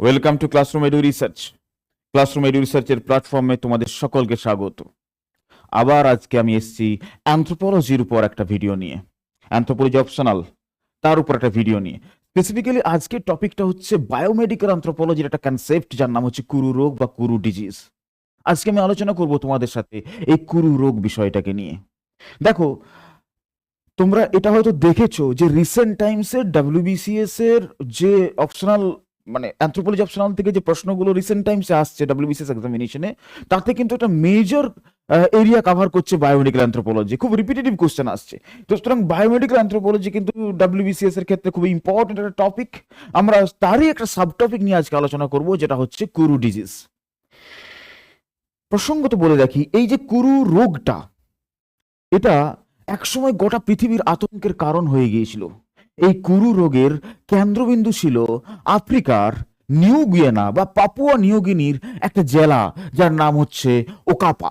Welcome to classroom edu research classroom edu রিসার্চের প্ল্যাটফর্মে তোমাদের সকলকে স্বাগত। আবার আজকে আমি এসেছি অ্যান্থ্রোপোলজির উপর একটা ভিডিও নিয়ে। অ্যান্থ্রোপোলজি অপশনাল তার উপর একটা ভিডিও নিয়ে। স্পেসিফিক্যালি আজকের টপিকটা হচ্ছে বায়োমেডিক্যাল অ্যান্থ্রোপোলজির একটা কনসেপ্ট যার নাম হচ্ছে কুরু রোগ বা কুরু ডিজিজ আজকে আমি আলোচনা করব তোমাদের সাথে এই কুরু রোগ বিষয়টাকে নিয়ে। দেখো, তোমরা এটা হয়তো দেখেছ যে রিসেন্ট টাইমসে ডাব্লিউবিসিএস এর যে অপশনাল মানে অ্যান্থ্রোপোলজি অপশনাল থেকে যে প্রশ্নগুলো রিসেন্ট টাইমসে আসছে ডাব্লিউবিসিএস এক্সামিনেশনে তাতে কিন্তু একটা মেজর এরিয়া কাভার করছে বায়োমেডিক্যাল অ্যান্থ্রোপোলজি খুব রিপিটেটিভ কোশ্চেন আসছে। তো সুতরাং বায়োমেডিক্যাল অ্যান্থ্রোপোলজি কিন্তু ডাব্লিউবিসিএস এর ক্ষেত্রে খুব ইম্পর্টেন্ট একটা টপিক আমরা তারই একটা সাব টপিক নিয়ে আজকে আলোচনা করব, যেটা হচ্ছে কুরু ডিজিজ প্রসঙ্গত বলে রাখি, এই যে কুরু রোগটা, এটা একসময় গোটা পৃথিবীর আতঙ্কের কারণ হয়ে গিয়েছিল। এই কুরু রোগের কেন্দ্রবিন্দু ছিল আফ্রিকার নিউ গুয়েনা বা পাপুয়া নিউগিনির একটা জেলা, যার নাম হচ্ছে ওকাপা।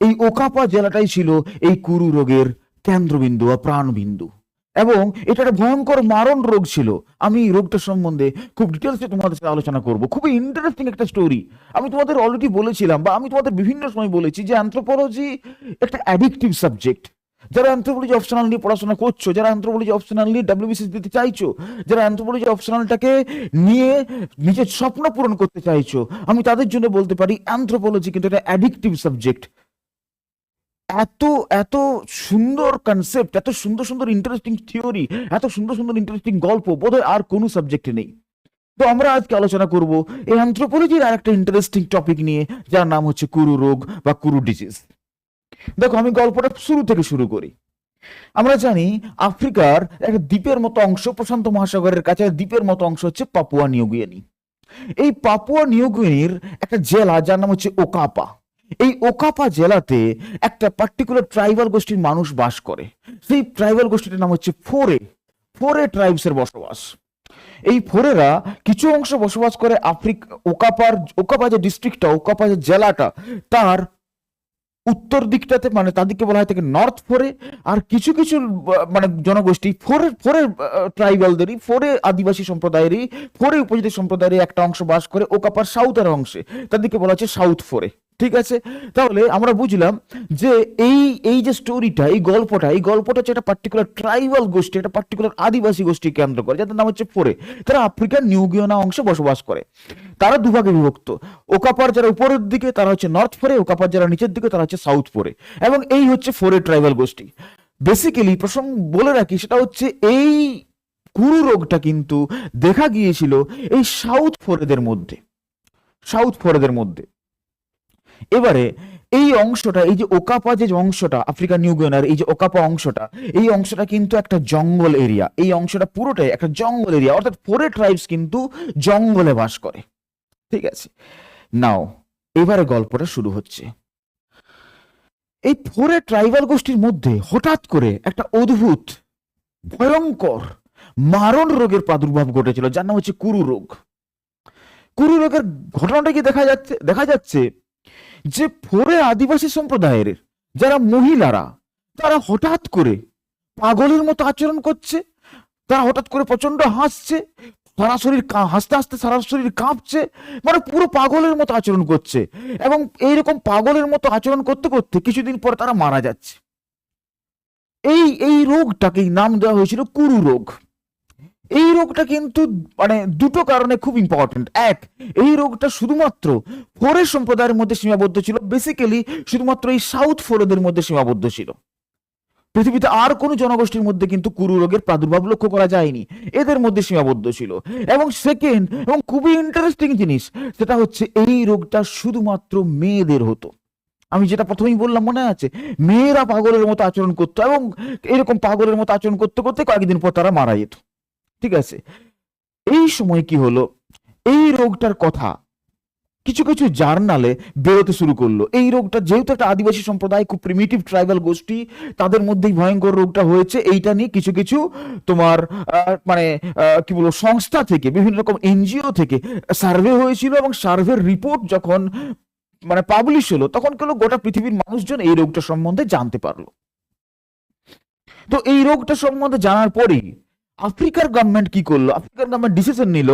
এই ওকাপা জেলাটাই ছিল এই কুরু রোগের কেন্দ্রবিন্দু বা প্রাণবিন্দু। এবং এটা একটা ভয়ঙ্কর মারণ রোগ ছিল। আমি এই রোগটা সম্বন্ধে খুব ডিটেলসে তোমাদের সাথে আলোচনা করব। খুবই ইন্টারেস্টিং একটা স্টোরি আমি তোমাদের অলরেডি বলেছিলাম বা আমি তোমাদের বিভিন্ন সময় বলেছি যে অ্যান্থ্রোপোলজি একটা অ্যাডিকটিভ সাবজেক্ট যারা অ্যান্থ্রোপোলজি অপশনাল নিয়ে পড়াশোনা করছ, যারা অ্যান্থ্রোপোলজি অপশনাল নিয়ে ডাব্লিউবিসিএস দিতে চাইছো, যারা অ্যান্থ্রোপোলজি অপশনালটাকে নিয়ে নিজের স্বপ্ন পূরণ করতে চাইছো, আমি তাদের জন্য বলতে পারি অ্যান্থ্রোপোলজি কিন্তু একটা অ্যাডিকটিভ সাবজেক্ট এত এত সুন্দর কনসেপ্ট এত সুন্দর সুন্দর ইন্টারেস্টিং থিওরি এত সুন্দর সুন্দর ইন্টারেস্টিং গল্প, বোধহয় আর কোনো সাবজেক্টে নেই। তো আমরা আজকে আলোচনা করব এই অ্যান্থ্রোপোলজির আর একটা ইন্টারেস্টিং টপিক নিয়ে, যার নাম হচ্ছে কুরু রোগ বা কুরু ডিজিজ দেখো, আমি গল্পটা শুরু থেকে শুরু করি। আমরা জানি আফ্রিকার একটা দ্বীপের মতো অংশ, প্রশান্ত মহাসাগরের কাছে দ্বীপের মতো অংশ হচ্ছে পাপুয়া নিউগিয়ানি এই পাপুয়া নিউগিনির একটা জেলা যার নাম হচ্ছে ওকাপা। এই ওকাপা জেলাতে একটা পার্টিকুলার ট্রাইবাল গোষ্ঠীর মানুষ বাস করে। সেই ট্রাইবাল গোষ্ঠীটার নাম হচ্ছে ফোরে। ফোরে ট্রাইবসের বসবাস। এই ফোরেরা কিছু অংশ বসবাস করে আফ্রিকা, ওকাপার, ওকাপা যে ডিস্ট্রিক্টটা ওকাপা যে জেলাটা, তার উত্তর দিকটাতে মানে তাদেরকে বলা হয় থেকে নর্থ ফোরে আর কিছু কিছু মানে জনগোষ্ঠী ফোরে ফোরে ট্রাইবালদেরই ফোরে আদিবাসী সম্প্রদায়েরই ফোরে উপজাতি সম্প্রদায়েরই একটা অংশ বাস করে ওকাপার সাউথের অংশে। তাদেরকে বলা হচ্ছে সাউথ ফোরে ঠিক আছে? তাহলে আমরা বুঝলাম যে এই এই যে স্টোরিটা এই গল্পটা এই গল্পটা হচ্ছে একটা পার্টিকুলার ট্রাইবাল গোষ্ঠী, একটা পার্টিকুলার আদিবাসী গোষ্ঠী কেন্দ্র করে, যাদের নাম হচ্ছে ফোরে। তারা আফ্রিকার নিউগিয়না অংশে বসবাস করে। তারা দুভাগে বিভক্ত। ওকাপার যারা উপরের দিকে, তারা হচ্ছে নর্থ ফোরে, ওকাপার যারা নিচের দিকে, তারা হচ্ছে সাউথ ফোরে। এবং এই হচ্ছে ফোরে ট্রাইবাল গোষ্ঠী। বেসিক্যালি প্রসঙ্গ বলে রাখি, সেটা হচ্ছে এই কুরু রোগটা কিন্তু দেখা গিয়েছিল এই সাউথ ফোরেদের মধ্যে। সাউথ ফোরেদের মধ্যে। এবারে এই অংশটা, এই যে ওকাপা যে অংশটা আফ্রিকা নিউগিয়নার এই যে ওকাপা অংশটা, এই অংশটা কিন্তু একটা জঙ্গল এরিয়া। এই অংশটা পুরোটাই একটা জঙ্গল এরিয়া, অর্থাৎ ফোরে ট্রাইবস কিন্তু জঙ্গলে বাস করে। ঠিক আছে? নাও, এবারে গল্পটা শুরু হচ্ছে। এই ফোরে ট্রাইবাল গোষ্ঠীর মধ্যে হঠাৎ করে একটা অদ্ভুত, ভয়ঙ্কর, মারণ রোগের প্রাদুর্ভাব ঘটেছিল, যার নাম হচ্ছে কুরু রোগ। কুরু রোগের ঘটনাটা কি দেখা যাচ্ছে দেখা যাচ্ছে যে ফোরে আদিবাসী সম্প্রদায়ের যারা মহিলারা, তারা হঠাৎ করে পাগলের মতো আচরণ করছে, তারা হঠাৎ করে প্রচণ্ড হাসছে, সারা শরীর হাসতে হাসতে সারা শরীর কাঁপছে মানে পুরো পাগলের মতো আচরণ করছে এবং এইরকম পাগলের মতো আচরণ করতে করতে কিছুদিন পর তারা মারা যাচ্ছে। এই এই রোগটাকেই নাম দেওয়া হয়েছিল কুরু রোগ। এই রোগটা কিন্তু মানে দুটো কারণে খুব ইম্পর্টেন্ট এক, এই রোগটা শুধুমাত্র ফোরের সম্প্রদায়ের মধ্যে সীমাবদ্ধ ছিল। বেসিক্যালি শুধুমাত্র এই সাউথ ফোরেদের মধ্যে সীমাবদ্ধ ছিল। পৃথিবীতে আর কোনো জনগোষ্ঠীর মধ্যে কিন্তু কুরু রোগের প্রাদুর্ভাব লক্ষ্য করা যায়নি। এদের মধ্যে সীমাবদ্ধ ছিল। এবং সেকেন্ড এবং খুবই ইন্টারেস্টিং জিনিস, সেটা হচ্ছে এই রোগটা শুধুমাত্র মেয়েদের হতো। আমি যেটা প্রথমেই বললাম, মনে আছে? মেয়েরা পাগলের মতো আচরণ করতো এবং এরকম পাগলের মতো আচরণ করতে করতে কয়েকদিন পর তারা মারা যেত। ঠিক আছে? এই সময় কি হলো? এই রোগটার কথা কিছু কিছু জার্নালে বেরোতে শুরু করল। এই রোগটা যেহেতু একটা আদিবাসী সম্প্রদায়, খুব প্রিমিটিভ ট্রাইবাল গোষ্ঠী, তাদের মধ্যেই ভয়ঙ্কর রোগটা হয়েছে। এইটা নিয়ে কিছু কিছু তোমার মানে কি বলব, সংস্থা থেকে, বিভিন্ন রকম এনজিও থেকে সার্ভে হয়েছিল এবং সার্ভের রিপোর্ট যখন মানে পাবলিশ হলো, তখন কেন গোটা পৃথিবীর মানুষজন এই রোগটা সম্বন্ধে জানতে পারল। তো এই রোগটা সম্বন্ধে জানার পরেই আফ্রিকার গভর্নমেন্ট কি করল? আফ্রিকার গভর্নমেন্ট ডিসিশন নিল,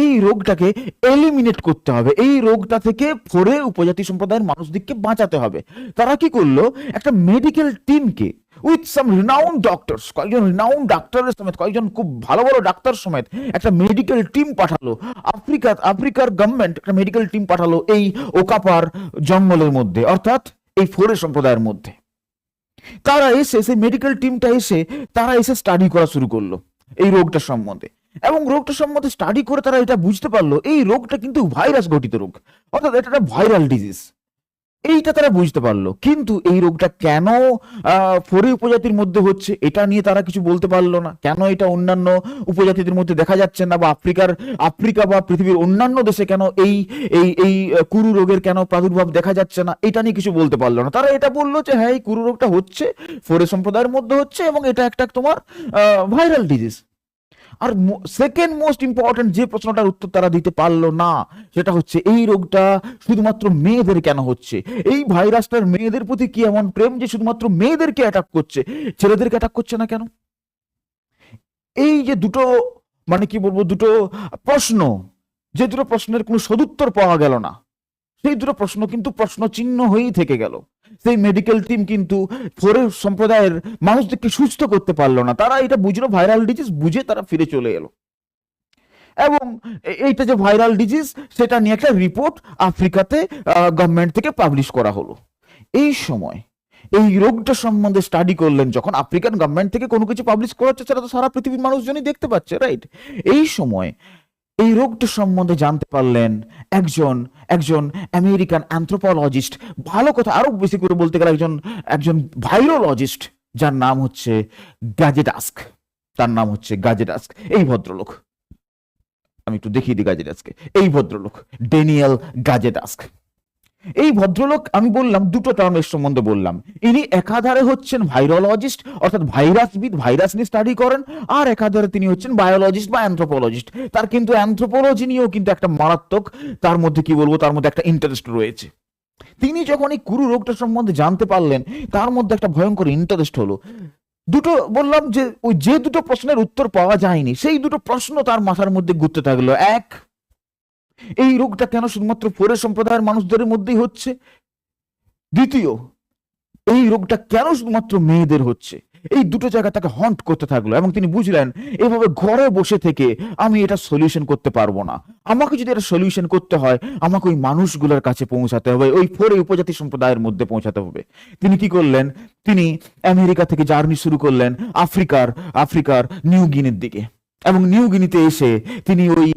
এই রোগটাকে এলিমিনেট করতে হবে। এই রোগটা থেকে ফোরে উপজাতি সম্প্রদায়ের মানুষদেরকে বাঁচাতে হবে। তারা কি করল? একটা মেডিকেল টিমকে উইথ সাম রিনাউন্ড ডক্টরস কয়েকজন রিনাউন্ড ডাক্তারের সমেত, কয়েকজন খুব ভালো ভালো ডাক্তার সমেত একটা মেডিকেল টিম পাঠালো। আফ্রিকা, আফ্রিকার গভর্নমেন্ট একটা মেডিকেল টিম পাঠালো এই ওকাপার জঙ্গলের মধ্যে, অর্থাৎ এই ফোরে সম্প্রদায়ের মধ্যে। তারা এসে, সেই মেডিকেল টিমটা এসে, তারা এসে স্টাডি করা শুরু করল। এই রোগটা সম্বন্ধে। এবং রোগটা সম্বন্ধে স্টাডি করে তারা এটা বুঝতে পারল, এই রোগটা কিন্তু ভাইরাস গঠিত রোগ। অর্থাৎ এটা একটা ভাইরাল ডিজিজ এইটা তারা বুঝতে পারল। কিন্তু এই রোগটা কেন ফোরে উপজাতির মধ্যে হচ্ছে, এটা নিয়ে তারা কিছু বলতে পারল না। কেন এটা অন্যান্য উপজাতিদের মধ্যে দেখা যাচ্ছে না বা আফ্রিকার, আফ্রিকা বা পৃথিবীর অন্যান্য দেশে কেন এই এই এই কুরু রোগের কেন প্রাদুর্ভাব দেখা যাচ্ছে না? এটা নিয়ে কিছু বলতে পারল না। তারা এটা বলল যে হ্যাঁ এই কুরু রোগটা হচ্ছে, ফোরে সম্প্রদায়ের মধ্যে হচ্ছে এবং এটা একটা তোমার ভাইরাল ডিজিজ। আর সেকেন্ড মোস্ট ইম্পর্টেন্ট যে প্রশ্নটার উত্তর তারা দিতে পারল না, সেটা হচ্ছে এই রোগটা শুধুমাত্র মেয়েদের কেন হচ্ছে? এই ভাইরাসটার মেয়েদের প্রতি কি এমন প্রেম যে শুধুমাত্র মেয়েদেরকে অ্যাটাক করছে? ছেলেদেরকে অ্যাটাক করছে না কেন? এই যে দুটো মানে কি বলব, দুটো প্রশ্ন, যে দুটো প্রশ্নের কোনো সদুত্তর পাওয়া গেল না। সেই দুটো প্রশ্ন কিন্তু প্রশ্ন চিহ্ন হয়েই থেকে গেল। সেই মেডিকেল টিম কিন্তু ফোরে সম্প্রদায়ের মানুষদেরকে সুস্থ করতে পারল না। তারা এটা বুঝলো ভাইরাল ডিজিজ বুঝে তারা ফিরে চলে এলো। এবং এইটা যে ভাইরাল ডিজিজ সেটা নিয়ে একটা রিপোর্ট আফ্রিকাতে গভর্নমেন্ট থেকে পাবলিশ করা হলো। এই সময় এই রোগটা সম্বন্ধে স্টাডি করলেন যখন আফ্রিকান গভর্নমেন্ট থেকে কোনো কিছু পাবলিশ করা হচ্ছে, সেটা তো সারা পৃথিবীর মানুষজনই দেখতে পাচ্ছে রাইট এই সময় এই রোগটা সম্বন্ধে জানতে পারলেন একজন একজন আমেরিকান অ্যান্থ্রোপোলজিস্ট ভালো কথা আরও বেশি করে বলতে গেলে একজন একজন ভাইরোলজিস্ট যার নাম হচ্ছে গাজেডাস্ক তার নাম হচ্ছে গাজেডাস্ক এই ভদ্রলোক। আমি একটু দেখিয়ে দিই গাজেডাস্কে এই ভদ্রলোক ডেনিয়েল গাজেটাস্ক এই ভদ্রলোক, আমি বললাম, দুটো টার্মের সম্বন্ধে বললাম। ইনি একাধারে হচ্ছেন ভাইরোলজিস্ট অর্থাৎ ভাইরাসবিদ ভাইরাস নিয়ে স্টাডি করেন, আর একাধারে তিনি হচ্ছেন বায়োলজিস্ট বা অ্যান্থ্রোপোলজিস্ট তার কিন্তু অ্যান্থ্রোপোলজি নিয়েও কিন্তু একটা মারাত্মক, তার মধ্যে কি বলব, তার মধ্যে একটা ইন্টারেস্ট রয়েছে। তিনি যখন এই কুরু রোগটা সম্বন্ধে জানতে পারলেন, তার মধ্যে একটা ভয়ঙ্কর ইন্টারেস্ট হলো। দুটো বললাম যে, ওই যে দুটো প্রশ্নের উত্তর পাওয়া যায়নি, সেই দুটো প্রশ্ন তার মাথার মধ্যে ঘুরতে থাকল। এক এই রোগটা কেন শুধুমাত্র ফোরে সম্প্রদায়ের মানুষদের মধ্যেই হচ্ছে? দ্বিতীয়, এই রোগটা কেন শুধুমাত্র মেয়েদের হচ্ছে? এই দুটো জায়গা তাকে হন্ট করতে থাকল এবং তিনি বুঝলেন, এভাবে ঘরে বসে থেকে আমি এটা সলিউশন করতে পারব না। আমাকে যদি এটা সলিউশন করতে হয়, আমাকে ওই মানুষগুলোর কাছে পৌঁছাতে হবে, ওই ফোরে উপজাতি সম্প্রদায়ের মধ্যে পৌঁছাতে হবে। তিনি কি করলেন? তিনি আমেরিকা থেকে জার্নি শুরু করলেন আফ্রিকার আফ্রিকার নিউ গিনির দিকে। এবং নিউ গিনিতে এসে তিনি ওই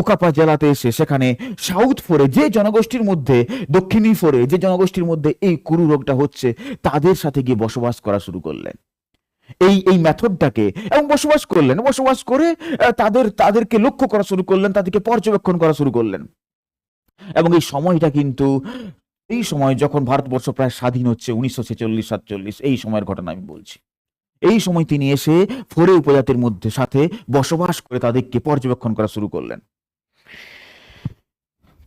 ওকাপা জেলাতে এসে সেখানে সাউথ ফোরে যে জনগোষ্ঠীর মধ্যে, দক্ষিণী ফোরে যে জনগোষ্ঠীর মধ্যে এই কুরু রোগটা হচ্ছে, তাদের সাথে গিয়ে বসবাস করা শুরু করলেন। এই এই মেথডটাকে এবং বসবাস করলেন, বসবাস করে তাদের, তাদেরকে লক্ষ্য করা শুরু করলেন, তাদেরকে পর্যবেক্ষণ করা শুরু করলেন। এবং এই সময়টা কিন্তু, এই সময় যখন ভারতবর্ষ প্রায় স্বাধীন হচ্ছে, উনিশশো ছেচল্লিশ সাতচল্লিশ, এই সময়ের ঘটনা আমি বলছি। এই সময় তিনি এসে ফোরে উপজাতির মধ্যে সাথে বসবাস করে তাদেরকে পর্যবেক্ষণ করা শুরু করলেন।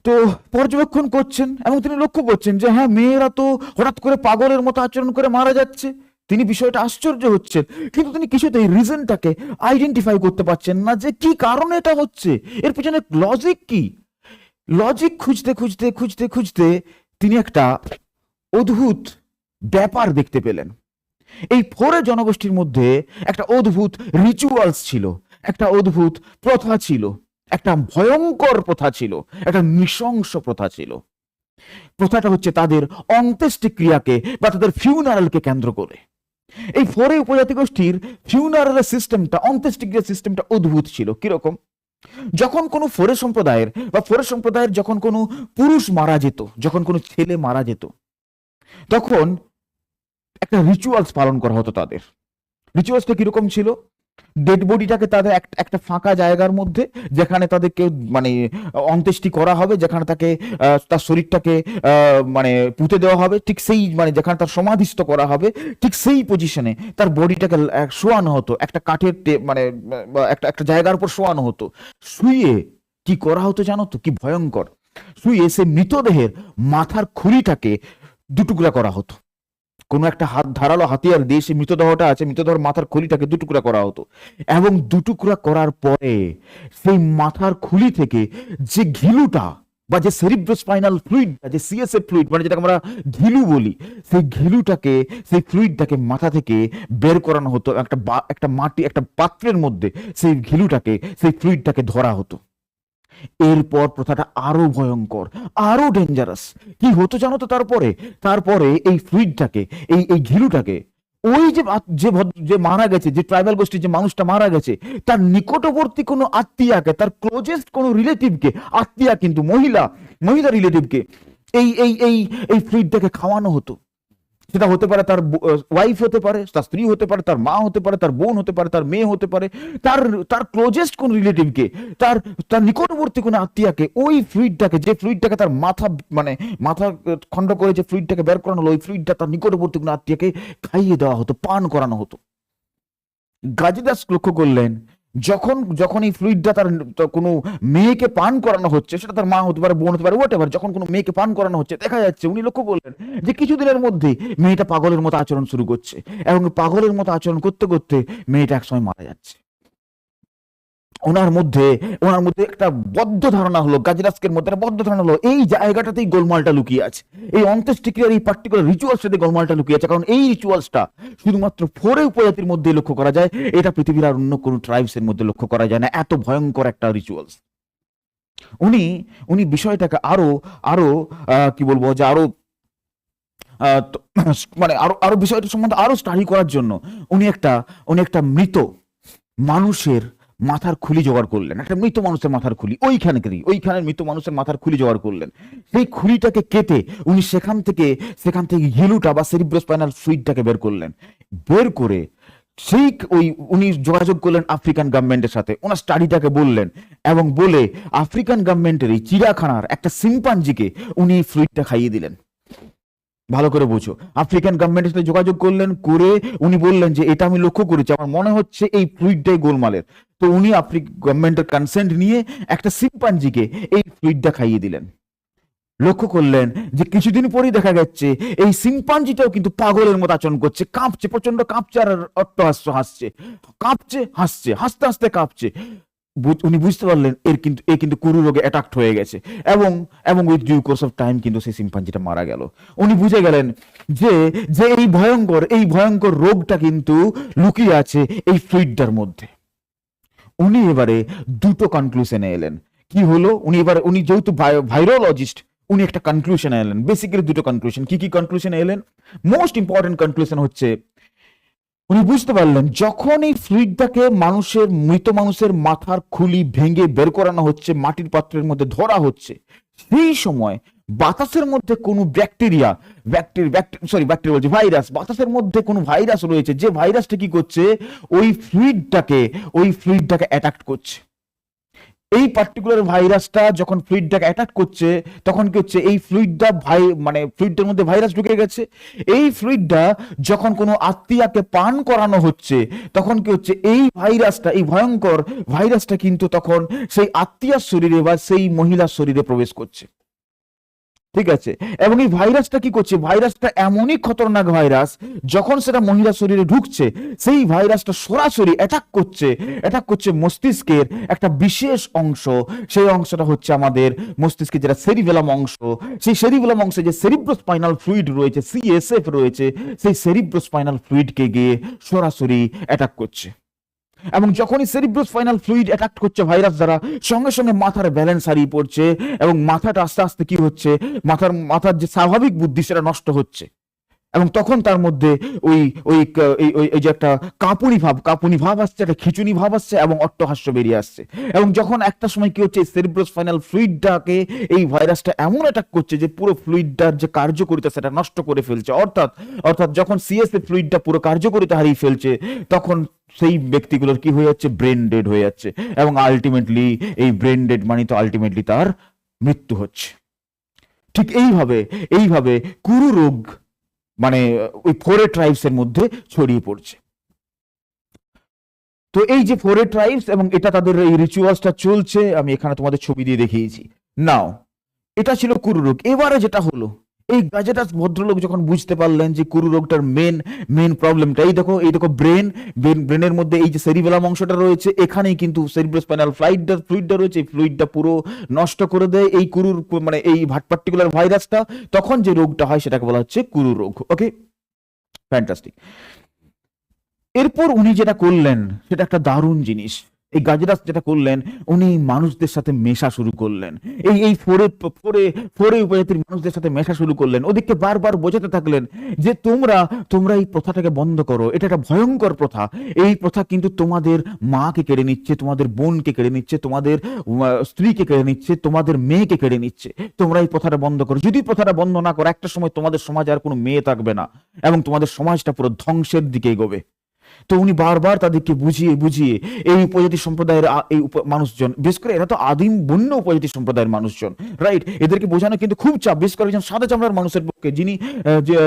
তো পর্যবেক্ষণ করছেন এবং তিনি লক্ষ্য করছেন যে হ্যাঁ মেয়েরা তো হঠাৎ করে পাগলের মতো আচরণ করে মারা যাচ্ছে। তিনি বিষয়টা আশ্চর্য হচ্ছেন, কিন্তু তিনি কিছুতেই রিজনটাকে আইডেন্টিফাই করতে পারছেন না যে কি কারণে এটা হচ্ছে। এর পিছনে লজিক কি? লজিক খুঁজতে খুঁজতে খুঁজতে খুঁজতে তিনি একটা অদ্ভুত ব্যাপার দেখতে পেলেন। এই ফোরে জনগোষ্ঠীর মধ্যে একটা অদ্ভুত রিচুয়ালস ছিল, একটা অদ্ভুত প্রথা ছিল, একটা ভয়ঙ্কর প্রথা ছিল, একটা নৃশংস প্রথা ছিল। প্রথাটা হচ্ছে তাদের অন্ত্যেষ্টি ক্রিয়াকে বা তাদের ফিউনারালকে কেন্দ্র করে। এই ফোরে উপজাতি গোষ্ঠীর ফিউনারালের সিস্টেমটা অন্ত্যেষ্টি ক্রিয়া সিস্টেমটা অদ্ভুত ছিল। কীরকম? যখন কোনো ফোরে সম্প্রদায়ের বা ফোরে সম্প্রদায়ের যখন কোনো পুরুষ মারা যেত, যখন কোনো ছেলে মারা যেত, তখন একটা রিচুয়ালস পালন করা হতো তাদের। রিচুয়ালসটা কীরকম ছিল? ডেড বডিটাকে তাদের এক- একটা ফাঁকা জায়গার মধ্যে যেখানে তাদেরকে মানে অন্ত্যেষ্টি করা হবে, যেখানে তাকে তার শরীরটাকে মানে পুঁতে দেওয়া হবে, ঠিক সেই মানে যেখানে তার সমাধিস্থ করা হবে, ঠিক সেই পজিশনে তার বডিটাকে শোয়ানো হতো। একটা কাঠের মানে একটা একটা জায়গার উপর শোয়ানো হতো। শুয়ে কি করা হতো জানো তো? কি ভয়ঙ্কর। শুয়ে সে মৃতদেহের মাথার খুলিটাকে দুটুকরা করা হতো। কোনো একটা হাত, ধারালো হাতিয়ার দিয়ে সেই মৃতদেহটা আছে, মৃতদেহের মাথার খুলিটাকে দুটুকরা করা হতো। এবং দুটুকরা করার পরে সেই মাথার খুলি থেকে যে ঘিলুটা বা যে সেরিব্রোস্পাইনাল ফ্লুইড যে সিএসএ ফ্লুইড মানে যেটাকে আমরা ঘিলু বলি, সেই ঘিলুটাকে, সেই ফ্লুইডটাকে মাথা থেকে বের করানো হতো একটা একটা মাটি, একটা পাত্রের মধ্যে সেই ঘিলুটাকে, সেই ফ্লুইডটাকে ধরা হতো। এরপর প্রথাটা আরও ভয়ঙ্কর, আরও ডেঞ্জারাস কি হতো জানো তো তারপরে? তারপরে এই ফ্লুইডটাকে এই এই ঘিলুটাকে, ওই যে যে যে মারা গেছে, যে ট্রাইবাল গোষ্ঠীর যে মানুষটা মারা গেছে, তার নিকটবর্তী কোনো আত্মীয়াকে, তার ক্লোজেস্ট কোনো রিলেটিভকে আত্মীয়া কিন্তু মহিলা মহিলা রিলেটিভকে এই এই এই এই ফ্লুইডটাকে খাওয়ানো হতো। সেটা হতে পারে তার ওয়াইফ হতে পারে, তার স্ত্রী হতে পারে, তার মা হতে পারে, তার বোন হতে পারে, তার মেয়ে হতে পারে, তার তার ক্লোজেস্ট কোন রিলেটিভকে তার তার নিকটবর্তী কোনো আত্মীয়াকে, ওই ফ্লুইডটাকে যে ফ্লুইডটাকে তার মাথা মানে মাথা খণ্ড করে যে ফ্লুইডটাকে বের করানো হলো, ওই ফ্লুইডটা তার নিকটবর্তী কোনো আত্মীয়াকে খাইয়ে দেওয়া হতো, পান করানো হতো। গাজীদাস লক্ষ্য করলেন যখন যখন এই ফ্লুইডটা তার কোনো মেয়েকে পান করানো হচ্ছে, সেটা তার মা হতে পারে, বোন হতে পারে হোয়াট যখন কোনো মেয়েকে পান করানো হচ্ছে, দেখা যাচ্ছে উনি লক্ষ্য করলেন যে কিছুদিনের মধ্যে মেয়েটা পাগলের মতো আচরণ শুরু করছে। এবং পাগলের মতো আচরণ করতে করতে মেয়েটা একসময় মারা যাচ্ছে। ওনার মধ্যে ওনার মধ্যে একটা বদ্ধ ধারণা হলো, গাজরাস্কের মধ্যে একটা বদ্ধ ধারণা হলো, এই জায়গাটাতেই গোলমালটা লুকিয়ে আছে। এই অন্ত্যেষ্টিক্রিয়ার এই পার্টিকুলার রিচুয়ালস সাথে গোলমালটা লুকিয়ে আছে, কারণ এই রিচুয়ালসটা শুধুমাত্র ফোরে উপজাতির মধ্যে লক্ষ্য করা যায়, এটা পৃথিবীর আর অন্য কোনো ট্রাইবস এর মধ্যে লক্ষ্য করা যায় না, এত ভয়ঙ্কর একটা রিচুয়ালস উনি উনি বিষয়টাকে আরও আরও কি বলব যে আরও মানে আরও আরও বিষয়টা সম্বন্ধে আরও স্টাডি করার জন্য উনি একটা উনি একটা মৃত মানুষের মাথার খুলি জোগাড় করলেন। একটা মৃত মানুষের মাথার খুলি, ওইখানে ওইখানে মৃত মানুষের মাথার খুলি জোগাড় করলেন। সেই খুলিটাকে কেটে উনি সেখান থেকে সেখান থেকে হিলুটা বা সেরিব্রোস্পাইনাল ফ্লুইডটাকে বের করলেন। বের করে সেই ওই উনি যোগাযোগ করলেন আফ্রিকান গভর্নমেন্টের সাথে। ওনার স্টাডিটাকে বললেন এবং বলে আফ্রিকান গভর্নমেন্টের এই চিড়িয়াখানার একটা সিম্পাঞ্জিকে উনি ফ্লুইডটা খাইয়ে দিলেন। ভালো করে বুঝো। আফ্রিকান গভর্নমেন্টের সাথে যোগাযোগ করলেন, করে উনি বললেন যে, এটা আমি লক্ষ্য করেছি। আমার মনে হচ্ছে এই ফ্লুইডটাই গোলমালের। তো উনি আফ্রিক গভর্নমেন্টের কনসেন্ট নিয়ে একটা সিম্পাঞ্জিকে এই ফ্লুইডটা খাইয়ে দিলেন। লক্ষ্য করলেন যে, কিছুদিন পরেই দেখা যাচ্ছে, এই সিম্পাঞ্জিটাও কিন্তু পাগলের মতো আচরণ করছে। কাঁপছে প্রচণ্ড কাঁপছে আর অট্টহাস্য হাসছে। কাঁপছে, হাসছে, হাসতে হাসতে কাঁপছে। উনি বুঝতে পারলেন এর কিন্তু এ কিন্তু কুরু রোগে অ্যাটাক্ট হয়ে গেছে। এবং এবং with due course of time কিন্তু সেই সিম্পাঞ্জিটা মারা গেল। উনি বুঝে গেলেন যে যে এই ভয়ঙ্কর এই ভয়ঙ্কর রোগটা কিন্তু লুকিয়ে আছে এই ফ্লুইডটার মধ্যে। উনি এবারে দুটো কনক্লুশনে এলেন। কি হলো? উনি এবার উনি যেহেতু ভাইরোলজিস্ট উনি একটা কনক্লুশনে এলেন। বেসিক্যালি দুটো কনক্লুশন কি কি কনক্লুশনে এলেন? মোস্ট ইম্পর্টেন্ট কনক্লুশন হচ্ছে উনি বুঝতে পারলেন, যখন এই ফ্লুইডটাকে মানুষের, মৃত মানুষের মাথার খুলি ভেঙে বের করানো হচ্ছে, মাটির পাত্রের মধ্যে ধরা হচ্ছে, সেই সময় বাতাসের মধ্যে কোনো ব্যাকটেরিয়া ব্যাকটেরিয়া সরি ব্যাকটেরিয়া বলছি, ভাইরাস, বাতাসের মধ্যে কোনো ভাইরাস রয়েছে, যে ভাইরাসটা কি করছে? ওই ফ্লুইডটাকে ওই ফ্লুইডটাকে অ্যাটাক করছে। এই পার্টিকুলার ভাইরাসটা যখন ফ্লুইডটাকে অ্যাটাক করছে, তখন কি হচ্ছে? এই ফ্লুইডটা ভাই মানে ফ্লুইডটার মধ্যে ভাইরাস ঢুকে গেছে। এই ফ্লুইডটা যখন কোনো আত্মীয়াকে পান করানো হচ্ছে, তখন কি হচ্ছে? এই ভাইরাসটা, এই ভয়ঙ্কর ভাইরাসটা কিন্তু তখন সেই আত্মীয়ার শরীরে বা সেই মহিলার শরীরে প্রবেশ করছে। ঠিক আছে? এবং এই ভাইরাসটা কি করছে? ভাইরাসটা এমনই খতরনাক ভাইরাস, যখন সেটা মহিলার শরীরে ঢুকছে, সেই ভাইরাসটা সরাসরি অ্যাটাক করছে অ্যাটাক করছে মস্তিষ্কের একটা বিশেষ অংশ। সেই অংশটা হচ্ছে আমাদের মস্তিষ্কের যেটা সেরিভেলাম অংশ। সেই সেরিভেলাম অংশে যে সেরিব্রোস্পাইনাল ফ্লুইড রয়েছে সিএসএফ রয়েছে, সেই সেরিব্রোস্পাইনাল ফ্লুইডকে গিয়ে সরাসরি অ্যাটাক করছে। এবং যখনই সেরিব্রোস ফাইনাল ফ্লুইড অ্যাটাক করছে ভাইরাস দ্বারা, সঙ্গে সঙ্গে মাথার ব্যালেন্স হারিয়ে পড়ছে এবং মাথাটা আস্তে আস্তে কি হচ্ছে? মাথার মাথার যে স্বাভাবিক বুদ্ধি সেটা নষ্ট হচ্ছে। এবং তখন তার মধ্যে ওই ওই ওই যে একটা কাঁপুনি ভাব কাঁপুনি ভাব আসছে, একটা খিচুনি ভাব আসছে এবং অট্টহাস্য বেরিয়ে আসছে। এবং যখন একটা সময় কি হচ্ছে সেরিব্রোস্পাইনাল ফ্লুইডটাকে এই ভাইরাসটা এমন অ্যাটাক করছে যে পুরো ফ্লুইডটার যে কার্যকরিতা সেটা নষ্ট করে ফেলছে। অর্থাৎ অর্থাৎ যখন সিএসএ ফ্লুইডটা পুরো কার্যকরিতা হারিয়ে ফেলছে, তখন সেই ব্যক্তিগুলোর কি হয়ে যাচ্ছে? ব্রেন ডেড হয়ে যাচ্ছে। এবং আলটিমেটলি এই ব্রেন ডেড মানে তো আলটিমেটলি তার মৃত্যু হচ্ছে। ঠিক এইভাবে এইভাবে কুরু রোগ মানে ওই ফোরে ট্রাইবস এর মধ্যে ছড়িয়ে পড়ছে। তো এই যে ফোরে ট্রাইবস এবং এটা তাদের এই রিচুয়ালসটা চলছে, আমি এখানে তোমাদের ছবি দিয়ে দেখিয়েছি। নাও এটা ছিল কুরুরুক। এবারে যেটা হলো এই গাজেটাস ভদ্রলোক যখন বুঝতে পারলেন যে কুরু রোগটার মেন মেন প্রবলেমটা এই দেখো এই দেখো ব্রেন ব্রেনের মধ্যে এই যে সেরিবেলাম অংশটা রয়েছে, এখানেই কিন্তু সেরিব্রোস্পাইনাল ফ্লাইটটা ফ্লুইডটা রয়েছে, এই ফ্লুইডটা পুরো নষ্ট করে দেয় এই কুরুর মানে এই পার্টিকুলার ভাইরাসটা তখন যে রোগটা হয় সেটাকে বলা হচ্ছে কুরু রোগ ওকে ফ্যান্টাস্টিক এরপর উনি যেটা করলেন, সেটা একটা দারুণ জিনিস। এই গাজরাস যেটা করলেন, উনি মানুষদের সাথে মেশা শুরু করলেন। এই এই ফোরে ফোরে ফোরে উপজাতির মানুষদের সাথে মেশা শুরু করলেন। ওদিকে বারবার বোঝাতে থাকলেন যে তোমরা তোমরা এই প্রথাটাকে বন্ধ করো। এটা একটা ভয়ঙ্কর প্রথা। এই প্রথা কিন্তু তোমাদের মাকে কেড়ে নিচ্ছে, তোমাদের বোনকে কেড়ে নিচ্ছে, তোমাদের স্ত্রীকে কেড়ে নিচ্ছে, তোমাদের মেয়েকে কেড়ে নিচ্ছে। তোমরা এই প্রথাটা বন্ধ করো। যদি প্রথাটা বন্ধ না করো, একটা সময় তোমাদের সমাজে আর কোনো মেয়ে থাকবে না। এবং তোমাদের সমাজটা পুরো ধ্বংসের দিকে এগোবে। তো উনি বারবার তাদেরকে বুঝিয়ে বুঝিয়ে এই উপজাতি সম্প্রদায়ের এই মানুষজন, বিশেষ করে এরা তো আদিম বন্য উপজাতি সম্প্রদায়ের মানুষজন রাইট এদেরকে বোঝানো কিন্তু খুব চাপ, বিশেষ করে একজন সাদা চামড়ার মানুষের যিনি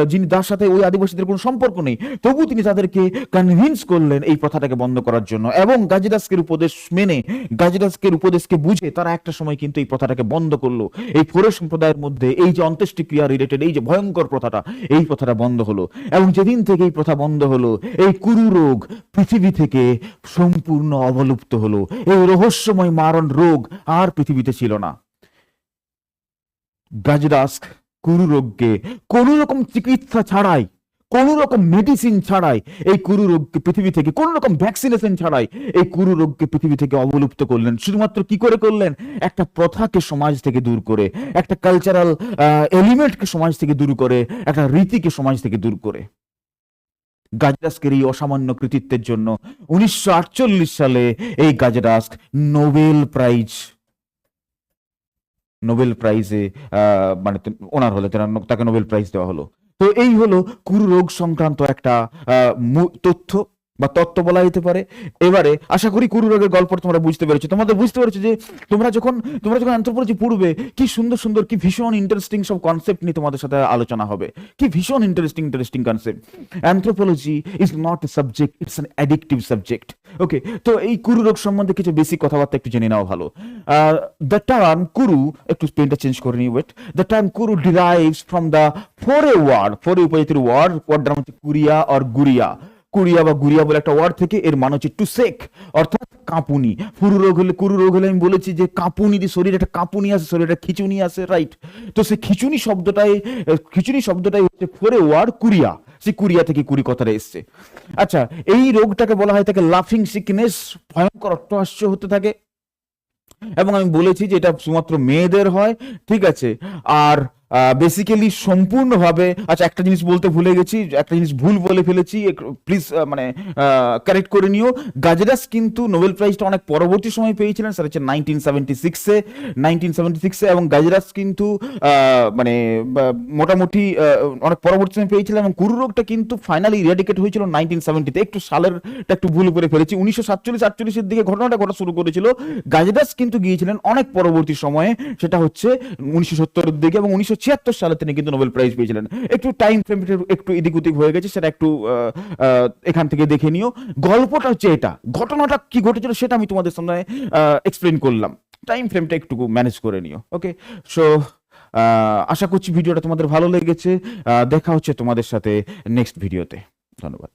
যিনি তার সাথে ওই আদিবাসীদের কোনো সম্পর্ক নেই, তবু তিনি তাদেরকে কনভিন্স করলেন এই প্রথাটাকে বন্ধ করার জন্য। এবং গাজিদাসকের উপদেশ মেনে, গাজিদাসকের উপদেশকে বুঝে তারা একটা সময় কিন্তু এই প্রথাটাকে বন্ধ করল। এই ফোরে সম্প্রদায়ের মধ্যে এই যে অন্ত্যেষ্টিক্রিয়া রিলেটেড এই যে ভয়ঙ্কর প্রথাটা, এই প্রথাটা বন্ধ হলো। এবং যেদিন থেকে এই প্রথা বন্ধ হলো, এই কুরু রোগ পৃথিবী থেকে সম্পূর্ণ অবলুপ্ত হলো। এই রহস্যময় মারণ রোগ আর পৃথিবীতে ছিল না। গাজরাস্ক কুরু রোগকে কোনো রকম চিকিৎসা ছাড়াই, কোনো রকম মেডিসিন ছাড়াই এই কুরু রোগকে পৃথিবী থেকে, কোনো রকম ভ্যাকসিনেশন ছাড়াই এই কুরু রোগকে পৃথিবী থেকে অবলুপ্ত করলেন। শুধুমাত্র কি করে করলেন? একটা প্রথাকে সমাজ থেকে দূর করে, একটা কালচারাল এলিমেন্টকে সমাজ থেকে দূর করে, একটা রীতিকে সমাজ থেকে দূর করে। গাজরাস্কের এই অসামান্য কৃতিত্বের জন্য উনিশশো আটচল্লিশ সালে এই গাজরাস্ক নোবেল প্রাইজ নোবেল প্রাইজে মানে ওনার হলো তাকে নোবেল প্রাইজ দেওয়া হলো। তো এই হলো কুরু রোগ সংক্রান্ত একটা তথ্য। বা তত্ত্ব বলা যেতে পারে। এবারে আশা করি কুরু রোগের গল্প তোমরা বুঝতে পেরেছ। তোমাদের বুঝতে পেরেছ যে তোমরা যখন তোমরা যখন অ্যান্থ্রোপোলজি পড়বে, কি সুন্দর সুন্দর, কি ভীষণ ইন্টারেস্টিং সব কনসেপ্ট নিয়ে তোমাদের সাথে আলোচনা হবে। কি ভীষণ interesting interesting concept anthropology is not a subject it's an addictive subject okay তো এই কুরু রোগ সম্বন্ধে কিছু বেসিক কথাবার্তা একটু জেনে নেওয়া ভালো। দ্য টার্ম কুরু একটু পেনটা চেঞ্জ করে নিই wait the term kuru derives from the Fore word Fore উপজাতির ওয়ার্ড ওয়ার্ডটার হচ্ছে কুরিয়া অর গুরিয়া। কুরিয়া বা গুরিয়া বলে একটা ওয়ার্ড থেকে এর মানে হচ্ছে টু সেক অর্থাৎ কাঁপুনি। কুরু রোগ হলে কুরু রোগ হলে আমি বলেছি যে কাঁপুনি দিয়ে শরীরে একটা কাঁপুনি আসে, শরীরে একটা খিচুনি আসে রাইট তো সেই খিচুনি শব্দটাই খিচুনি শব্দটাই হচ্ছে ফোরে ওয়ার্ড কুরিয়া সে কুরিয়া থেকে কুড়ি কথাটা এসছে। আচ্ছা এই রোগটাকে বলা হয় তাকে লাফিং সিকনেস ভয়ঙ্কর অট্টহাস্য হতে থাকে। এবং আমি বলেছি যে এটা শুধুমাত্র মেয়েদের হয়, ঠিক আছে? আর বেসিক্যালি সম্পূর্ণভাবে আচ্ছা একটা জিনিস বলতে ভুলে গেছি, একটা জিনিস ভুল বলে ফেলেছি প্লিজ মানে কারেক্ট করে নিও। গাজরাস কিন্তু নোবেল প্রাইজটা অনেক পরবর্তী সময় পেয়েছিলেন, সেটা হচ্ছে নাইনটিন সেভেন্টি সিক্সে নাইনটিন সেভেন্টি সিক্সে এবং গাজরাস কিন্তু মানে মোটামুটি অনেক পরবর্তী সময় পেয়েছিলেন, এবং কুরু রোগটা কিন্তু ফাইনালি ইরাডিকেট হয়েছিল নাইনটিন সেভেন্টিতে একটু সালেরটা একটু ভুল করে ফেলেছি, উনিশশো সাতচল্লিশ আটচল্লিশের দিকে ঘটনাটা ঘটা শুরু করেছিল। গাজরাস কিন্তু গিয়েছিলেন অনেক পরবর্তী সময়ে, সেটা হচ্ছে উনিশশো সত্তরের দিকে, এবং উনিশশো ছিয়াত্তর সালে তিনি কিন্তু নোবেল প্রাইজ পেয়েছিলেন। একটু টাইম ফ্রেম একটু এদিক ওদিক হয়ে গেছে, সেটা একটু এখান থেকে দেখে নিও। গল্পটা হচ্ছে এটা, ঘটনাটা কি ঘটেছিল সেটা আমি তোমাদের সামনে এক্সপ্লেন করলাম। টাইম ফ্রেমটা একটু ম্যানেজ করে নিও ওকে সো আশা করছি ভিডিওটা তোমাদের ভালো লেগেছে। দেখা হচ্ছে তোমাদের সাথে নেক্সট ভিডিওতে ধন্যবাদ।